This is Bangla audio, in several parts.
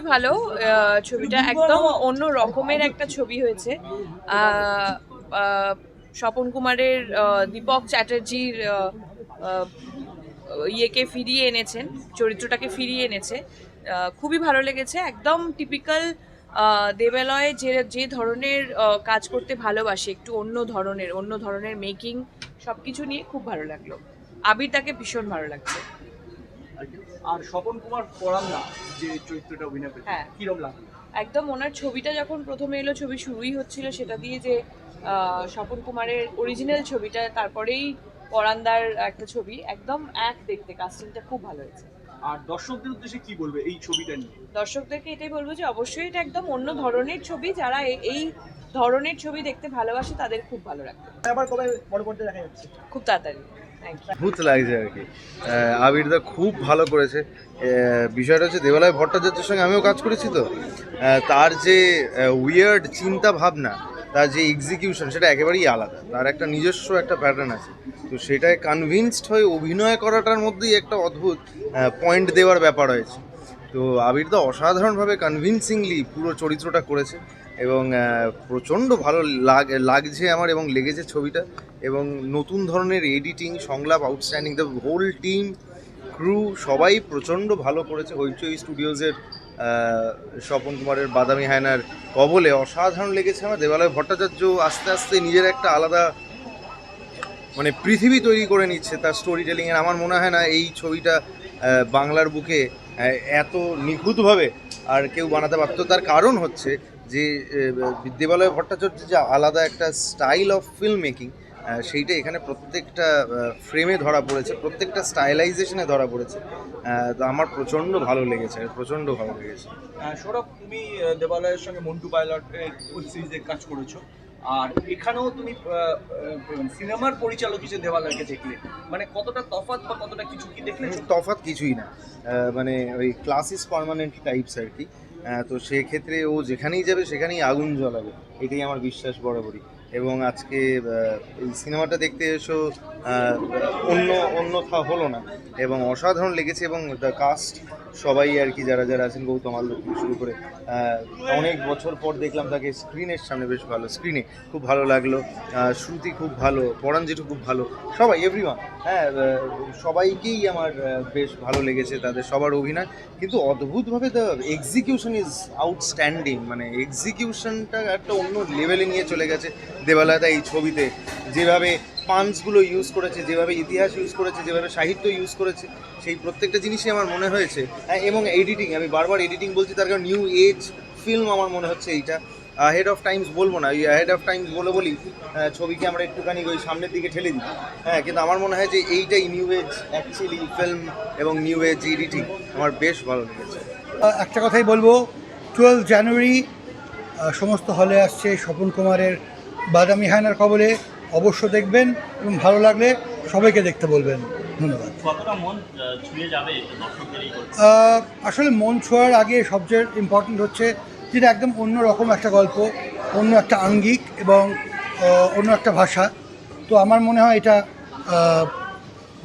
খুবই ভালো। ছবিটা একদম অন্য রকমের একটা ছবি হয়েছে। স্বপন কুমারের দীপক চ্যাটার্জির ইয়েকে ফিরিয়ে এনেছেন চরিত্রটাকে ফিরিয়ে এনেছে। খুবই ভালো লেগেছে। একদম টিপিক্যাল দেবালয়ে যে যে ধরনের কাজ করতে ভালোবাসে একটু অন্য ধরনের অন্য ধরনের মেকিং সব কিছু নিয়ে খুব ভালো লাগল। আবির তাকে ভীষণ ভালো লাগছে। আর স্বপন কুমার যে চরিত্রটা অভিনয় করেছে হ্যাঁ। কিরম লাগল? একদম ওনার ছবিটা যখন প্রথমে এলো ছবি শুরুই হচ্ছিল সেটা দিয়ে যে স্বপন কুমারের অরিজিনাল ছবিটা তারপরেই পরান্দার একটা ছবি একদম এক দেখতে কাস্টিংটা খুব ভালো হয়েছে। আর দর্শকদের উদ্দেশ্যে কি বলবে এই ছবিটা নিয়ে? দর্শকদেরকে এটাই বলব যে অবশ্যই এটা একদম অন্য ধরনের ছবি যারা এই ধরনের ছবি দেখতে ভালোবাসে তাদের খুব ভালো লাগবে। আবার কবে বড় পর্দায় দেখা যাচ্ছে? খুব তাড়াতাড়ি। ভূত লাগছে আর কি। আবিরদা খুব ভালো করেছে। বিষয়টা হচ্ছে দেবালয় ভট্টাচার্যের সঙ্গে আমিও কাজ করেছি তো। তার যে উইয়ার্ড চিন্তা ভাবনা, তার যে এক্সিকিউশন সেটা একেবারেই আলাদা। তার একটা নিজস্ব একটা প্যাটার্ন আছে। তো সেটায় কনভিনসড হয়ে অভিনয় করাটার মধ্যেই একটা অদ্ভুত পয়েন্ট দেওয়ার ব্যাপার হয়েছে তো আবিরদা অসাধারণভাবে কনভিনসিংলি পুরো চরিত্রটা করেছে। এবং প্রচণ্ড ভালো লাগ, লাগছে আমার এবং লেগেছে ছবিটা এবং নতুন ধরনের এডিটিং সংলাপ outstanding the whole team crew সবাই প্রচণ্ড ভালো করেছে। হইচই স্টুডিওজের স্বপন কুমারের বাদামি হায়নার কবলে অসাধারণ লেগেছে আমার। দেবালয় ভট্টাচার্য আস্তে আস্তে নিজের একটা আলাদা মানে পৃথিবী তৈরি করে নিচ্ছে তার স্টোরি টেলিংয়ের আমার মনে হয় না এই ছবিটা বাংলার বুকে এত নিখুঁতভাবে আর কেউ বানাতে পারতো তার কারণ হচ্ছে যে আহ, দেবালয় ভট্টাচার্যের যে আলাদা একটা স্টাইল অফ ফিল্ম মেকিং সেইটা এখানে প্রত্যেকটা ফ্রেমে ধরা পড়েছে প্রত্যেকটা স্টাইলাইজেশনে ধরা পড়েছে। তো আমার প্রচণ্ড ভালো লেগেছে প্রচণ্ড ভালো লেগেছে। সৌরভ তুমি দেবালয়ের সঙ্গে মন্টু পাইলট ওয়েব সিরিজে কাজ করেছ আর এখানেও তুমি সিনেমার পরিচালক হিসেবে দেবালয়কে দেখলে মানে কতটা তফাৎ বা কতটা কিছু কি দেখলে? তফাৎ কিছুই না। মানে ওই ক্লাসিস পার্মানেন্ট টাইপস আর কি। তো সেক্ষেত্রে ও যেখানেই যাবে, সেখানেই আগুন জ্বলাবে। এটাই আমার বিশ্বাস বরাবরই। এবং আজকে এই সিনেমাটা দেখতে এসো অন্য, অন্যথা হলো না। এবং অসাধারণ লেগেছে এবং দ্য কাস্ট সবাই আর কি যারা যারা আছেন, গৌতম আল্লো থেকে শুরু করে অনেক বছর পর দেখলাম তাকে স্ক্রিনের সামনে বেশ ভালো স্ক্রিনে খুব ভালো লাগল শ্রুতি খুব ভালো পরাণ জেঠু খুব ভালো, সবাই এভরিওয়ান হ্যাঁ সবাইকেই আমার বেশ ভালো লেগেছে তাদের সবার অভিনয়। কিন্তু অদ্ভুতভাবে দ্য এক্সিকিউশন ইজ আউটস্ট্যান্ডিং মানে এক্সিকিউশনটা একটা অন্য লেভেলে নিয়ে চলে গেছে দেবালয়দা এই ছবিতে। যেভাবে পাঞ্চগুলো ইউজ করেছে যেভাবে ইতিহাস ইউজ করেছে যেভাবে সাহিত্য ইউজ করেছে সেই প্রত্যেকটা জিনিসই আমার মনে হয়েছে। হ্যাঁ, এবং এডিটিং আমি বারবার এডিটিং বলছি তার কারণ নিউ এজ ফিল্ম আমার মনে হচ্ছে এইটা। হেড অফ টাইমস বলব না ওই হেড অফ টাইমস বলে বলি ছবিকে আমরা একটুখানি ওই সামনের দিকে ঠেলে দিই। হ্যাঁ কিন্তু আমার মনে হয় যে এইটাই নিউ এজ অ্যাকচুয়ালি ফিল্ম এবং নিউ এজ এডিটিং আমার বেশ ভালো লেগেছে। একটা কথাই বলব টুয়েলভ জানুয়ারি সমস্ত হলে আসছে স্বপন কুমারের বাদামি হায়নার কবলে। অবশ্য দেখবেন এবং ভালো লাগলে সবাইকে দেখতে বলবেন। ধন্যবাদ। মন আসলে মন ছোঁয়ার আগে সবচেয়ে ইম্পর্ট্যান্ট হচ্ছে যেটা একদম অন্য রকম একটা গল্প অন্য একটা আঙ্গিক এবং অন্য একটা ভাষা। তো আমার মনে হয় এটা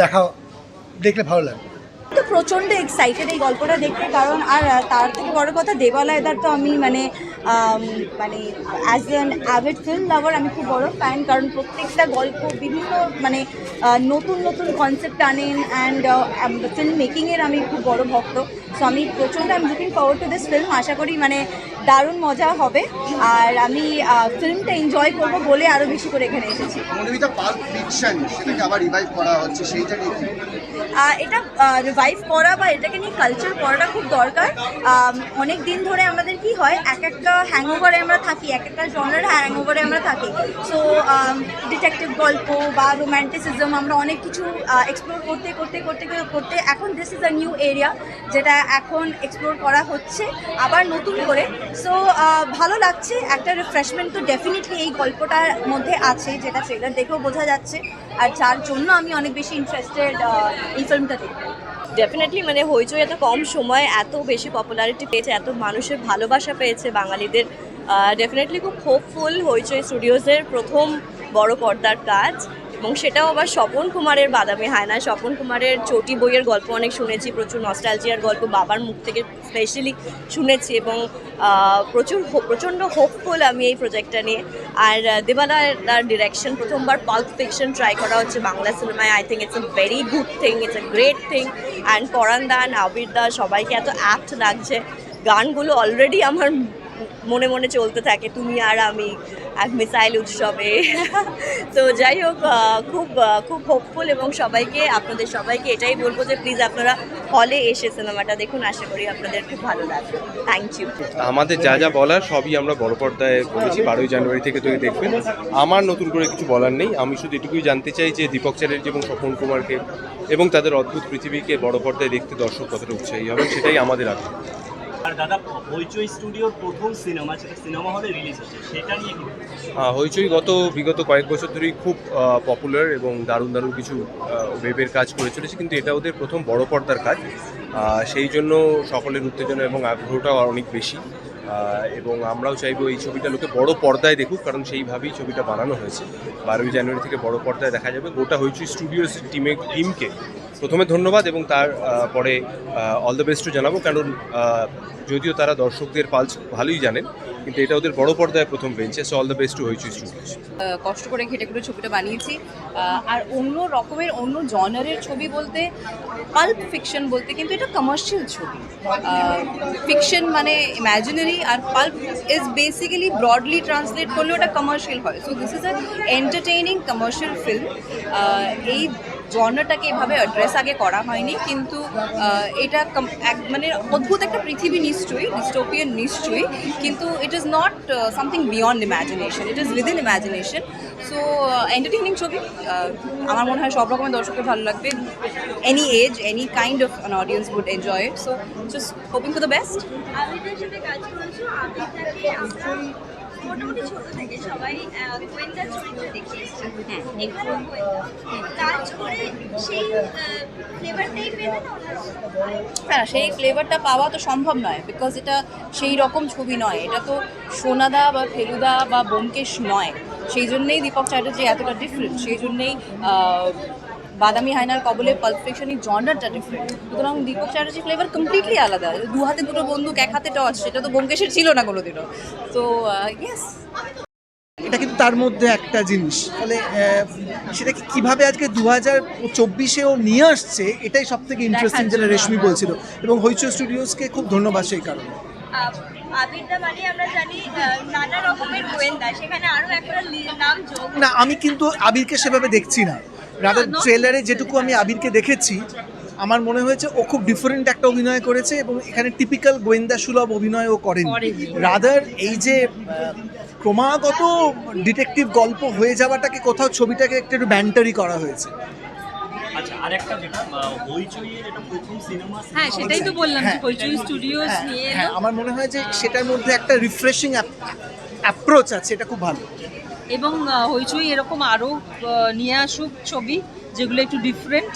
দেখা দেখলে ভালো লাগবে। তো প্রচণ্ড এক্সাইটেড এই গল্পটা দেখতে কারণ আর তার থেকে বড় কথা দেবালয়দার তো আমি মানে মানে as an avid film lover আমি খুব বড় ফ্যান কারণ প্রত্যেকটা গল্প বিভিন্ন মানে নতুন নতুন কনসেপ্ট আনেন অ্যান্ড ফিল্ম মেকিংয়ের আমি খুব বড় ভক্ত। সো আমি প্রচণ্ড I am looking forward to this film আশা করি মানে দারুণ মজা হবে। আর আমি ফিল্মটা এনজয় করব বলে আরও বেশি করে এখানে এসেছি। মনোবিতা পাল্প সেটাকে আবার রিভাইভ করা হচ্ছে সেইটা নিয়ে কি? আহ, এটা রিভাইভ করা বা এটাকে নিয়ে কালচার করাটা খুব দরকার। অনেক দিন ধরে আমাদের কি হয় এক একটা হ্যাংওভারে আমরা থাকি এক একটা জনের হ্যাংওভারে আমরা থাকি। সো ডিটেকটিভ গল্প বা রোম্যান্টিসিজম আমরা অনেক কিছু এক্সপ্লোর করতে করতে করতে করতে এখন this is a new area যেটা এখন এক্সপ্লোর করা হচ্ছে। আবার নতুন করে সো ভালো লাগছে, একটা রিফ্রেশমেন্ট তো ডেফিনেটলি এই গল্পটার মধ্যে আছে, যেটা ট্রেলার দেখেও বোঝা যাচ্ছে। আর যার জন্য আমি অনেক বেশি ইন্টারেস্টেড এই ফিল্মটা দেখতে। ডেফিনেটলি মানে হইচই এত কম সময়ে এত বেশি পপুলারিটি পেয়েছে, এত মানুষের ভালোবাসা পেয়েছে বাঙালিদের। ডেফিনেটলি খুব হোপফুল হইচই স্টুডিওজের প্রথম বড় পর্দার কাজ। এবং সেটাও আবার স্বপন কুমারের বাদামি হায়না স্বপন কুমারের চটি বইয়ের গল্প অনেক শুনেছি, প্রচুর নস্টালজিয়ার গল্প বাবার মুখ থেকে স্পেশালি শুনেছি এবং প্রচুর প্রচণ্ড হোপফুল আমি এই প্রজেক্টটা নিয়ে। আর দেবালার ডিরেকশন প্রথমবার পাল্প ফিকশন ট্রাই করা হচ্ছে বাংলা সিনেমায় I think it's a very good thing it's a great thing and Paran দান আবির দা সবাইকে এত অ্যাপ্ট লাগছে। গানগুলো অলরেডি আমার মনে মনে চলতে থাকে, তুমি আর আমি। এক মিসাইল উৎসবে। তো যাই হোক খুব খুব হোপফুল এবং সবাইকে, আপনাদের সবাইকে এটাই বলব যে প্লিজ আপনারা হলে এসে সিনেমাটা দেখুন। আশা করি আপনাদের খুব ভালো লাগবে। থ্যাংক ইউ আমাদের যা যা বলার সবই আমরা বড় পর্দায় বলেছি। বারোই জানুয়ারি থেকে তুমি দেখবেন, আমার নতুন করে কিছু বলার নেই। আমি শুধু এটুকুই জানতে চাই যে দীপক চ্যাটার্জি এবং স্বপন কুমারকে এবং তাদের অদ্ভুত পৃথিবীকে বড় পর্দায় দেখতে দর্শক কতটা উৎসাহী হবে সেটাই আমাদের আগ্রহ। আর দাদা, হইচই স্টুডিওর প্রথম সিনেমা সিনেমা হলে রিলিজ হচ্ছে, সেটা নিয়ে কি বলবেন? হইচই গত, বিগত কয়েক বছর ধরেই খুব পপুলার এবং দারুণ দারুণ কিছু ওয়েবের কাজ করে চলেছে, কিন্তু এটা ওদের প্রথম বড় পর্দার কাজ। সেই জন্য সকলের উত্তেজনা এবং আগ্রহটাও অনেক বেশি। এবং আমরাও চাইব এই ছবিটা লোকে বড় পর্দায় দেখুক, কারণ সেইভাবেই ছবিটা বানানো হয়েছে। বারোই জানুয়ারি থেকে বড় পর্দায় দেখা যাবে। গোটা হইচই স্টুডিওস টিমে টিমকে প্রথমে ধন্যবাদ এবং তার পরে অল দ্য বেস্টও জানাব। কারণ যদিও তারা দর্শকদের পালস ভালোই জানেন, কিন্তু এটা ওদের বড় পর্দায় প্রথম বেঞ্চে so all the best to studios কষ্ট করে ঘেটে করে ছবিটা বানিয়েছি। আর অন্য রকমের, অন্য জনারের ছবি বলতে পাল্প ফিকশন বলতে কিন্তু এটা কমার্শিয়াল ছবি। ফিকশন মানে imaginary R pulp is basically broadly translate করলে ওটা কমার্শিয়াল হয়। So this is a entertaining commercial film এই জনারটাকে এভাবে অ্যাড্রেস আগে করা হয়নি, কিন্তু এটা এক- মানে অদ্ভুত একটা পৃথিবী নিশ্চয়ই ডিস্টোপিয়ান নিশ্চয়ই, কিন্তু it is not something beyond imagination it is within imagination so entertaining ছবি আমার মনে হয় সব রকমের দর্শকের ভালো লাগবে। Any age any kind of an audience would enjoy so just hoping for the best মোটামুটি ছোট থেকে সবাই গোয়েন্দা চরিত্রে দেখে এসেছি। এখানেও গোয়েন্দা। কাজ করে সেই ফ্লেভারটাই পেলে না হ্যাঁ সেই ফ্লেভারটা পাওয়া তো সম্ভব নয় বিকজ এটা সেই রকম ছবি নয়। এটা তো সোনাদা বা ফেলুদা বা ব্যোমকেশ নয়। সেই জন্যেই দীপক চ্যাটার্জি এতটা ডিফারেন্ট সেই জন্যেই বাদামি হায়নার কবলে পালফেকশনই জনারটা ডিফারেন্ট সুতরাং দীপক চ্যাটার্জি ফ্লেভার কমপ্লিটলি আলাদা। দু হাতে দুটো বন্দুক এক হাতে টর্চ সেটা তো ব্যোমকেশের ছিল না কোনোদিনও। তো ইয়েস এটা কিন্তু তার মধ্যে একটা জিনিস। ফলে সেটাকে কীভাবে আজকে দু হাজার চব্বিশেও নিয়ে আসছে এটাই সব থেকে ইন্টারেস্টিং যেটা রেশমি বলছিল। এবং হইচই স্টুডিওসকে খুব ধন্যবাদ সেই কারণে। আবিরদা মানে আমরা জানি আহ, নানা রকমের গোয়েন্দা। সেখানে আরও একটা লি- নাম যোগ না আমি কিন্তু আবিরকে সেভাবে দেখছি না। রাদার ট্রেলারে যেটুকু আমি আবিরকে দেখেছি আমার মনে হয়েছে ও খুব ডিফারেন্ট একটা অভিনয় করেছে এবং এখানে টিপিক্যাল গোয়েন্দা সুলভ অভিনয় ও করেনি। রাদার এই যে ক্রমাগত ডিটেকটিভ গল্প হয়ে যাওয়াটাকে কোথাও ছবিটাকে একটু একটু ব্যান্টারি করা হয়েছে। আচ্ছা আর যেটা হইচইয়ের এটা প্রথম সিনেমা হ্যাঁ সেটাই তো বললাম হ্যাঁ। হইচই স্টুডিওস হ্যাঁ, নিয়ে হ্যাঁ আমার মনে হয় যে সেটার মধ্যে একটা রিফ্রেশিং অ্যাপ্রোচ আছে এটা খুব ভালো। এবং হইচই এরকম আরও নিয়ে আসুক ছবি, যেগুলো একটু ডিফারেন্ট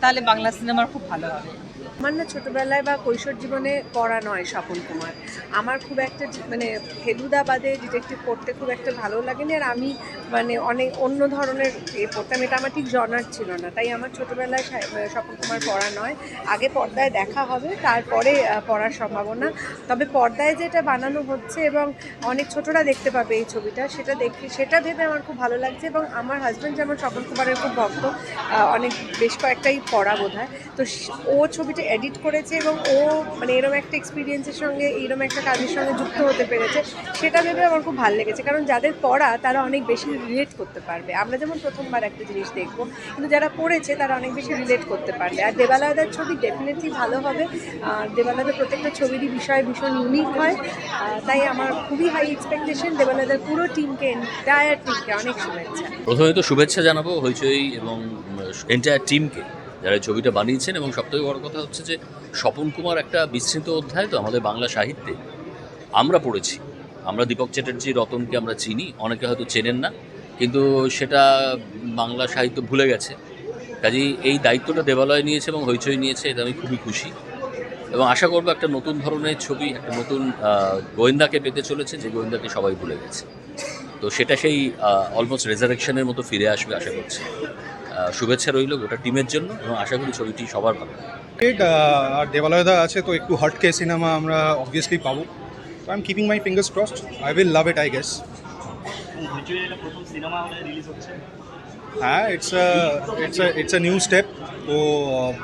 তাহলে বাংলা সিনেমার খুব ভালো হবে। আমার না ছোটোবেলায় বা কৈশোর জীবনে পড়া নয় স্বপন কুমার। আমার খুব একটা মানে ফেলুদা বাদে ডিটেকটিভ পড়তে খুব একটা ভালো লাগেনি আর আমি মানে অনেক অন্য ধরনের এ পড়তাম। এটা আমার ঠিক জনার ছিল না, তাই আমার ছোটবেলায় স্বপন কুমার পড়া নয়। আগে পর্দায় দেখা হবে, তারপরে পড়ার সম্ভাবনা। তবে পর্দায় যেটা বানানো হচ্ছে এবং অনেক ছোটরা দেখতে পাবে এই ছবিটা, সেটা দেখে, সেটা ভেবে আমার খুব ভালো লাগছে এবং আমার হাজব্যান্ড যেমন স্বপন কুমারের খুব ভক্ত অনেক, বেশ কয়েকটাই পড়া বোধ হয় তো ও ছবিটা এডিট করেছে এবং ও মানে এরকম একটা এক্সপিরিয়েন্সের সঙ্গে এরকম একটা কাজের সঙ্গে যুক্ত হতে পেরেছে, সেটা ভেবে আমার খুব ভালো লেগেছে। কারণ যাদের পড়া, তারা অনেক বেশি রিলেট করতে পারবে। আমরা যেমন প্রথমবার একটা জিনিস দেখব, কিন্তু যারা পড়েছে, তারা অনেক বেশি রিলেট করতে পারবে। আর দেবালয়দার ছবি ডেফিনেটলি ভালো হবে। আর দেবালয়দার প্রত্যেকটা ছবিরই বিষয় ভীষণ ইউনিক হয়। তাই আমার খুবই হাই এক্সপেকটেশন দেবালয়দার পুরো টিমকে এন্টায়ার টিমকে অনেক শুভেচ্ছা। প্রথমে তো শুভেচ্ছা জানাব হইচই এবং এন্টায়ার টিমকে যারা ছবিটা বানিয়েছেন এবং সবথেকে বড় কথা হচ্ছে যে স্বপন কুমার একটা বিস্তৃত অধ্যায় তো আমাদের বাংলা সাহিত্যে। আমরা পড়েছি। আমরা দীপক চ্যাটার্জি, রতনকে আমরা চিনি। অনেকে হয়তো চেনেন না, কিন্তু সেটা বাংলা সাহিত্য ভুলে গেছে। কাজেই এই দায়িত্বটা দেবালয় নিয়েছে এবং হইচই নিয়েছে, এটা আমি খুবই খুশি। এবং আশা করব একটা নতুন ধরনের ছবি, একটা নতুন গোয়েন্দাকে পেতে চলেছে, যে গোয়েন্দাকে সবাই ভুলে গেছে। তো সেটা সেই অলমোস্ট রেজারেকশনের মতো ফিরে আসবে, আশা করছি। শুভেচ্ছা রইল গোটা টিমের জন্য এবং আশা করি ছবিটি সবার ভালো। লাগবে। আর দেবালয়দা আছে তো একটু হটকে সিনেমা আমরা অবভিয়াসলি পাবো। তো I am keeping my fingers crossed I will love it I guess Hoichoi এটা প্রথম সিনেমা হলে রিলিজ হচ্ছে হ্যাঁ it's it's it's a new step তো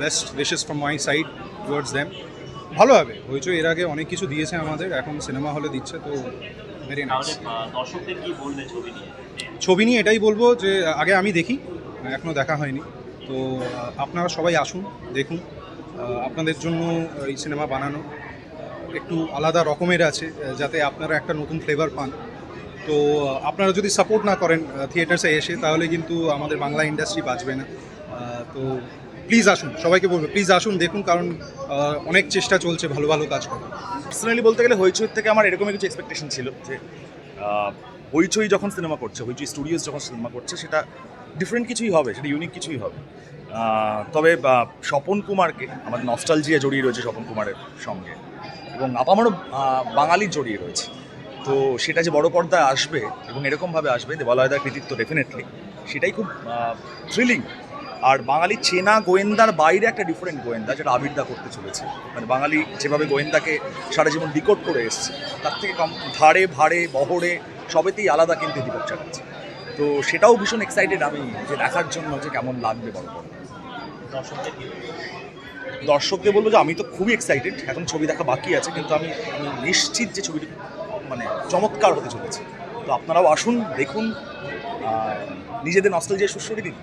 best wishes from my side towards them ভালো হবে হইচই এর আগে অনেক কিছু দিয়েছে আমাদের এখন সিনেমা হলে দিচ্ছে তো ভেরি নাইস ছবি নিয়ে এটাই বলব যে আগে আমি দেখি এখনও দেখা হয়নি। তো আপনারা সবাই আসুন, দেখুন। আপনাদের জন্য এই সিনেমা বানানো একটু আলাদা রকমের আছে যাতে আপনারা একটা নতুন ফ্লেভার পান। তো আপনারা যদি সাপোর্ট না করেন থিয়েটার্সে এসে, তাহলে কিন্তু আমাদের বাংলা ইন্ডাস্ট্রি বাঁচবে না। তো প্লিজ আসুন, সবাইকে বলব প্লিজ আসুন, দেখুন, কারণ অনেক চেষ্টা চলছে ভালো ভালো কাজ করার। পার্সোনালি বলতে গেলে হইচই থেকে আমার এরকমই কিছু এক্সপেকটেশন ছিল যে হইচই যখন সিনেমা করছে, হইচই স্টুডিওস যখন সিনেমা করছে, সেটা ডিফারেন্ট কিছুই হবে সেটা ইউনিক কিছুই হবে। তবে স্বপন কুমারকে আমার নস্টালজিয়া জড়িয়ে রয়েছে স্বপন কুমারের সঙ্গে। এবং আপামারও আহ, বাঙালির জড়িয়ে রয়েছে। তো সেটা যে বড় পর্দায় আসবে এবং এরকমভাবে আসবে দেবালয়দার কৃতিত্ব ডেফিনেটলি সেটাই খুব থ্রিলিং আর বাঙালি চেনা গোয়েন্দার বাইরে একটা ডিফারেন্ট গোয়েন্দা যেটা আবির্দা করতে চলেছে। মানে বাঙালি যেভাবে গোয়েন্দাকে সারা জীবন ডিকোড করে এসছে তার থেকে কম ধারে ভাড়ে বহরে সবেতেই আলাদা কিন্তু দীপক চালাচ্ছে তো সেটাও ভীষণ এক্সাইটেড আমি যে দেখার জন্য যে কেমন লাগবে বড় বড় দর্শকদের বলব যে আমি তো খুবই এক্সাইটেড এখন ছবি দেখা বাকি আছে, কিন্তু আমি আমি নিশ্চিত যে ছবিটি মানে চমৎকার হতে চলেছে। তো আপনারাও আসুন, দেখুন নিজেদের নষ্ট যে সুশ্রী দিন